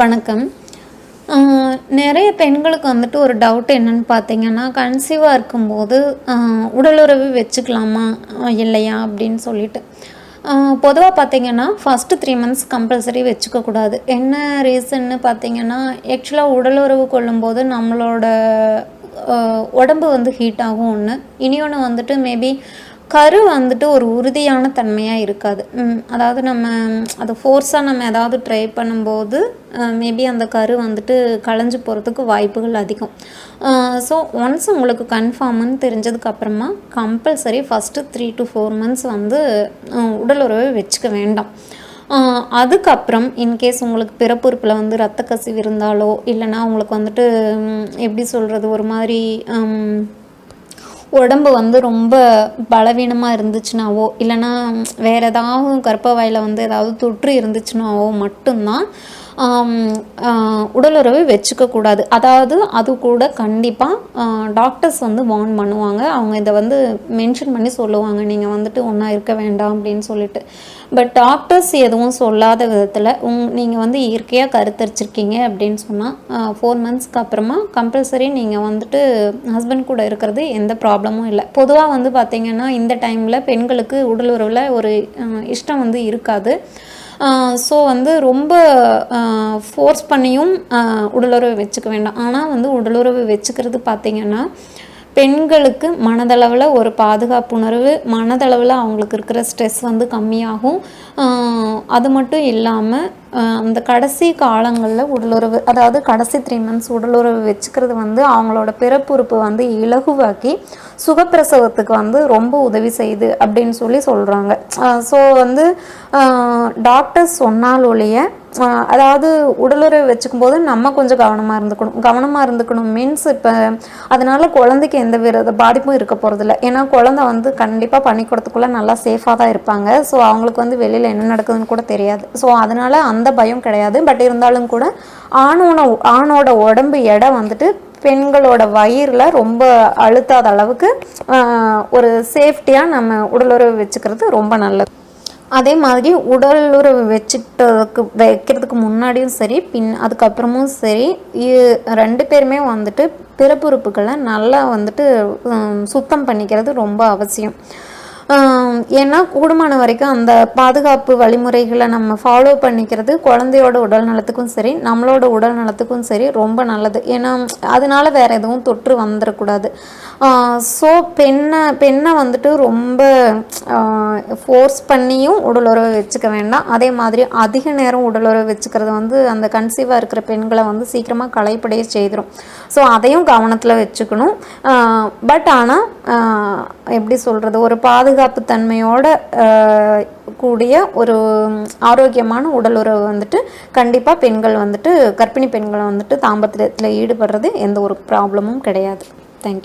வணக்கம். நிறைய பெண்களுக்கு வந்துட்டு ஒரு டவுட் என்னன்னு பார்த்தீங்கன்னா கன்சீவாக இருக்கும்போது உடலுறவு வச்சுக்கலாமா இல்லையா அப்படின்னு சொல்லிட்டு. பொதுவாக பார்த்தீங்கன்னா ஃபஸ்ட்டு த்ரீ மந்த்ஸ் கம்பல்சரி வச்சுக்கக்கூடாது என்ன ரீசன்னு பார்த்தீங்கன்னா ஆக்சுவலாக உடலுறவு கொள்ளும்போது நம்மளோட உடம்பு வந்து ஹீட் ஆகும் ஒன்று இனி ஒன்று வந்துட்டு மேபி கரு வந்துட்டு ஒரு உறுதியான தன்மையாக இருக்காது. அதாவது நம்ம அதை ஃபோர்ஸாக நம்ம ஏதாவது ட்ரை பண்ணும்போது மேபி அந்த கரு வந்துட்டு களைஞ்சு போகிறதுக்கு வாய்ப்புகள் அதிகம். ஸோ ஒன்ஸ் உங்களுக்கு கன்ஃபார்ம்னு தெரிஞ்சதுக்கப்புறமா compulsory first three to four months வந்து உடல் உறவை வச்சுக்க வேண்டாம். அதுக்கப்புறம் இன்கேஸ் உங்களுக்கு பிறப்புறுப்பில் வந்து ரத்த கசிவு இருந்தாலோ இல்லைன்னா உங்களுக்கு வந்துட்டு எப்படி சொல்கிறது ஒரு மாதிரி உடம்பு வந்து ரொம்ப பலவீனமாக இருந்துச்சுனாவோ இல்லைன்னா வேறு ஏதாவது கர்ப்பவாயில் வந்து ஏதாவது தொற்று இருந்துச்சுனாவோ மட்டும்தான் உடலுறவு வச்சுக்கக்கூடாது அதாவது அது கூட கண்டிப்பாக டாக்டர்ஸ் வந்து வார்ன் பண்ணுவாங்க. அவங்க இதை வந்து மென்ஷன் பண்ணி சொல்லுவாங்க. நீங்கள் வந்துட்டு ஒன்றா இருக்க வேண்டாம் அப்படின்னு சொல்லிட்டு. பட் டாக்டர்ஸ் எதுவும் சொல்லாத விதத்தில் உங் நீங்கள் வந்து இயற்கையாக கருத்தரிச்சிருக்கீங்க அப்படின்னு சொன்னால் ஃபோர் மந்த்ஸ்க்கு அப்புறமா கம்பல்சரி நீங்கள் வந்துட்டு ஹஸ்பண்ட் கூட இருக்கிறது எந்த ப்ராப்ளமும் இல்லை. பொதுவாக வந்து பார்த்திங்கன்னா இந்த டைமில் பெண்களுக்கு உடல் உறவில் ஒரு இஷ்டம் வந்து இருக்காது. ஸோ வந்து ரொம்ப ஃபோர்ஸ் பண்ணியும் உடலுறவு வச்சுக்க வேண்டாம். ஆனால் வந்து உடலுறவு வச்சுக்கிறது பார்த்திங்கன்னா பெண்களுக்கு மனதளவில் ஒரு பாதுகாப்புணர்வு மனதளவில் அவங்களுக்கு இருக்கிற ஸ்ட்ரெஸ் வந்து கம்மியாகும். அது மட்டும் இல்லாமல் அந்த கடைசி காலங்களில் உடலுறவு அதாவது கடைசி த்ரீ மந்த்ஸ் உடலுறவு வச்சுக்கிறது வந்து அவங்களோட பிறப்புறுப்பு வந்து இலகுவாக்கி சுகப்பிரசவத்துக்கு வந்து ரொம்ப உதவி செய்யுது அப்படின்னு சொல்லி சொல்கிறாங்க ஸோ வந்து டாக்டர்ஸ் சொன்னாலொழிய அதாவது உடலுறவு வச்சுக்கும் போது நம்ம கொஞ்சம் கவனமாக இருந்துக்கணும். கவனமாக இருந்துக்கணும் மீன்ஸ் இப்போ அதனால் குழந்தைக்கு எந்த வித பாதிப்பும் இருக்க போகிறதில்ல ஏன்னா குழந்தை வந்து கண்டிப்பாக பள்ளிக்கூடத்துக்குள்ளே நல்லா சேஃபாக தான் இருப்பாங்க. ஸோ அவங்களுக்கு வந்து வெளியில் என்ன நடக்குதுன்னு கூட தெரியாது. ஸோ அதனால் அந்த பயம் கிடையாது. பட் இருந்தாலும் கூட ஆணோட ஆணோட உடம்பு எடை வந்துட்டு பெண்களோட வயிறில் ரொம்ப அழுத்தாத அளவுக்கு ஒரு சேஃப்டியாக நம்ம உடலுறவு வச்சுக்கிறது ரொம்ப நல்லது. அதே மாதிரி உடல் உறவு வச்சுட்டதுக்கு வைக்கிறதுக்கு முன்னாடியும் சரி பின் அதுக்கப்புறமும் சரி இ- ரெண்டு பேருமே வந்துட்டு பிறப்புறுப்புகளை நல்லா வந்துட்டு சுத்தம் பண்ணிக்கிறது ரொம்ப அவசியம். ஏன்னா கூடுமான வரைக்கும் அந்த பாதுகாப்பு வழிமுறைகளை நம்ம ஃபாலோ பண்ணிக்கிறது குழந்தையோட உடல் நலத்துக்கும் சரி நம்மளோட உடல் நலத்துக்கும் சரி ரொம்ப நல்லது. ஏன்னா அதனால வேற எதுவும் தொற்று வந்துடக்கூடாது ஸோ பெண்ணை பெண்ணை வந்துட்டு ரொம்ப ஃபோர்ஸ் பண்ணியும் உடலுறவு வச்சுக்க வேண்டாம். அதே மாதிரி அதிக நேரம் உடலுறவு வச்சுக்கிறது வந்து அந்த கன்சீவாக இருக்கிற பெண்களை வந்து சீக்கிரமாக களைப்படைய செய்திடும் ஸோ அதையும் கவனத்தில் வச்சுக்கணும். பட் ஆனால் எப்படி சொல்கிறது ஒரு பாதுகாப்பு தன் தன்மையோட கூடிய ஒரு ஆரோக்கியமான உடல் உறவு வந்துட்டு கண்டிப்பாக பெண்கள் வந்துட்டு கர்ப்பிணி பெண்களை வந்துட்டு தாம்பத்தியத்தில் ஈடுபடுறது எந்த ஒரு ப்ராப்ளமும் கிடையாது.